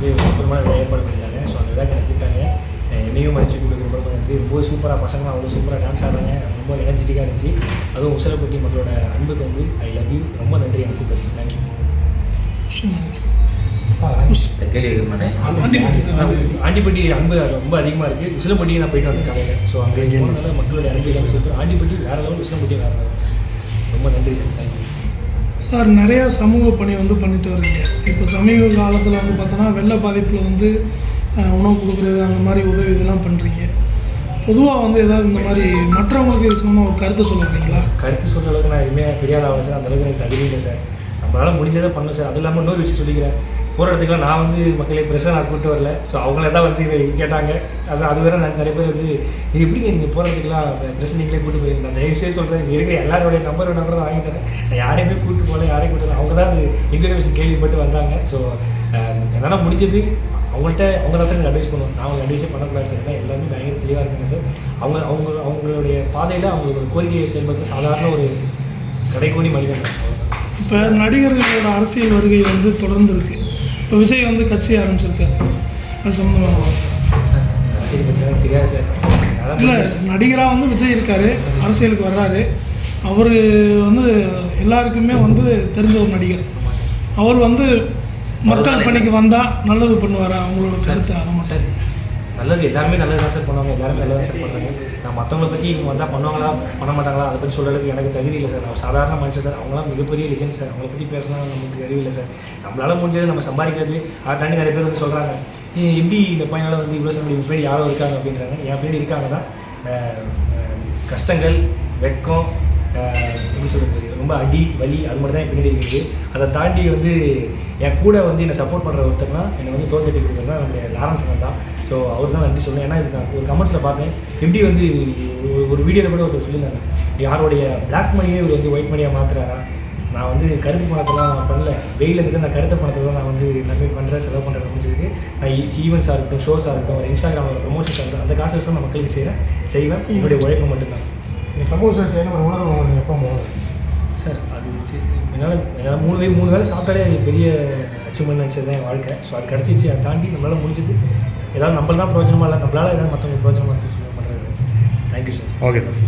இது விழா ஏற்பாடு பண்ணியிருந்தாங்க ஸோ அந்த விழாக்கு கூப்பிட்டாங்க என்னையும் மதிச்சு கொடுக்குறது ரொம்ப நன்றி. ரொம்ப சூப்பராக பசங்க அவ்வளோ சூப்பராக டான்ஸ் ஆடுறாங்க. ரொம்ப எனர்ஜெட்டிக்காக இருந்துச்சு. அதுவும் உசலப்பட்டி மக்களோட அன்புக்கு வந்து ஐ லவ் யூ ரொம்ப நன்றி எனக்கு கூப்பிட்டு தேங்க்யூ ஆண்டிப்பட்டி அன்பு ரொம்ப அதிகமாக இருக்குது உசிலம்பட்டி நான் போயிட்டு வந்தேன் காலையில். ஸோ அங்கே போனதால மக்களுடைய அரசியல் சூப்பர் ஆண்டிப்பட்டி வேறு லெவல் உசிலம்பட்டி வேறு லெவல் ரொம்ப நன்றி சார் தேங்க்யூ சார் நிறையா சமூக பணி வந்து பண்ணிட்டு வரீங்க இப்போ சமீப காலத்தில் வந்து பார்த்தோன்னா வெள்ள பாதிப்பில் வந்து உணவு கொடுக்குறது அந்த மாதிரி உதவி இதெல்லாம் பண்ணுறீங்க பொதுவாக வந்து ஏதாவது இந்த மாதிரி மற்றவங்களுக்கு இது சம்மந்தமாக ஒரு கருத்து சொல்ல வரீங்களா? கருத்து சொல்கிற அளவுக்கு நான் எதுவுமே பெரிய ஆளாக சார் அந்தளவுக்கு எனக்கு தகுதி இல்லை சார். நம்மளால் முடிஞ்சதை பண்ணணும் சார். அது இல்லாமல் இன்னொரு விஷயம் சொல்லிக்கிறேன். போகிற இடத்துக்குலாம் நான் வந்து மக்களை ப்ரெஷர் நான் கூப்பிட்டு வரல. ஸோ அவங்கள தான் வந்து இதை கேட்டாங்க. அது அது வேறு நான் நிறைய பேர் வந்து இது எப்படிங்க நீங்கள் போகிற இடத்துக்குலாம் ப்ரெஷ் நீங்களே கூப்பிட்டு போயிருங்க நான் தயவு செய்து சொல்கிறேன் இங்கே இருக்கிற எல்லாருடைய நம்பர் நம்பர் வாங்கி தரேன். நான் யாரையுமே கூப்பிட்டு போகல யாரையும் கூப்பிட்டு அவங்க தான் அது இன்ஃபர்மேஷன் கேள்விப்பட்டு வந்தாங்க. ஸோ என்னால் முடிஞ்சது அவங்கள்ட்ட அவங்க தான் சார் அட்வைஸ் பண்ணுவோம் நான் அவங்க அட்வைஸே பண்ணக்கூடாது சார். ஏன்னா எல்லாமே பயங்கர தெளிவாக இருக்காங்க சார். அவங்க அவங்க அவங்களுடைய பாதையில் அவங்களோட கோரிக்கையை செயல்படுத்த சாதாரண ஒரு கடைக்கோடி மனிதன். இப்போ நடிகர்களோட அரசியல் வருகை வந்து தொடர்ந்து இருக்கு இப்போ விஜய் வந்து கட்சி ஆரம்பிச்சிருக்காரு. அது சம்மந்தமாக தெரியாது சார். இல்லை நடிகராக வந்து விஜய் இருக்காரு அரசியலுக்கு வர்றாரு. அவர் வந்து எல்லாருக்குமே வந்து தெரிஞ்ச ஒரு நடிகர். ஆமாம் அவர் வந்து மக்கள் பணிக்கு வந்தால் நல்லது பண்ணுவாரா? அவங்களோட கருத்து அதை மட்டும் சார் நல்லது. எல்லாருமே நல்லது தான் சார் பண்ணுவாங்க. எல்லாருமே நல்லதாக சார் பண்ணுறாங்க நான் மற்றவங்கள பற்றி இவங்க வந்தால் பண்ணுவாங்களா? பண்ண மாட்டாங்களா? அதை பற்றி சொல்கிறதுக்கு எனக்கு தகுதி இல்லை சார் நான் சாதாரண மனுஷன் சார் அவங்களாம் மிகப்பெரிய லிஜெண்ட் சார் அவங்கள பற்றி பேசலாம் நமக்கு அறிவு இல்லை சார் நம்மளால முடிஞ்சது நம்ம சம்பாதிக்கிறது. அதை தாண்டி நிறைய பேர் வந்து சொல்கிறாங்க எப்படி இந்த பையனால் வந்து இவ்வளோ சம்பளம் பேர் யாரோ இருக்காங்க? அப்படின்றாங்க. என் பேர் இருக்காங்க தான். கஷ்டங்கள் வெட்கம் எப்படி சொல்கிறது ரொம்ப அடி வலி அது மட்டும் தான் பின்னாடி இருக்குது அதை தாண்டி வந்து என் கூட வந்து என்னை சப்போர்ட் பண்ணுற ஒருத்தர்னா என்னை வந்து தோல் தட்டி கொடுக்குறது தான் நம்மளுடைய லாரன்ஸ் தான். ஸோ அவர் தான் நன்றி சொன்னேன் ஏன்னா இது நான் ஒரு கமெண்ட்ஸில் பார்த்தேன். எப்படி வந்து ஒரு- வீடியோவில் கூட ஒருத்தர் சொல்லியிருந்தாங்க யாருடைய பிளாக் மணியே இவர் வந்து ஒயிட் மணியாக மாற்றுறாரா நான் வந்து கருப்பு பணத்தெல்லாம் நான் பண்ணல. வெயில இருந்து நான் கருத்த பணத்தை தான் நான் வந்து நம்பி பண்ணுறேன் செலவு பண்ணுறேன் அப்படின்னு சொல்லிட்டு நான் e- ஈவெண்ட்ஸாக இருக்கட்டும் ஷோஸாக இருக்கட்டும் இன்ஸ்டாகிராமில் ப்ரொமோஷன்ஸாக இருக்கட்டும் அந்த காசு வச்சு நான் மக்களுக்கு செய்கிறேன் செய்வேன். என்னுடைய உழைப்பு மட்டும்தான். இந்த சமூக சேவை செய்யணும் ஒரு உணர்வு எப்போ போகுது சார் அது என்னால் என்னால் மூணு வேலை மூணு வேலை சாப்பிட்டாலே அது பெரிய அச்சீவ்மெண்ட் நினச்சது தான் என் வாழ்க்கை. ஸோ அது கிடச்சிச்சு அதை தாண்டி நம்மளால் முடிஞ்சது. ஏதாவது நம்மள தான் பிரயோஜனமாக இல்லை நம்மளால் ஏதாவது மற்றவங்களுக்கு பிரயோஜனமாக இருக்குன்னு சொல்லி பண்ணுறது தேங்க்யூ சார் ஓகே சார்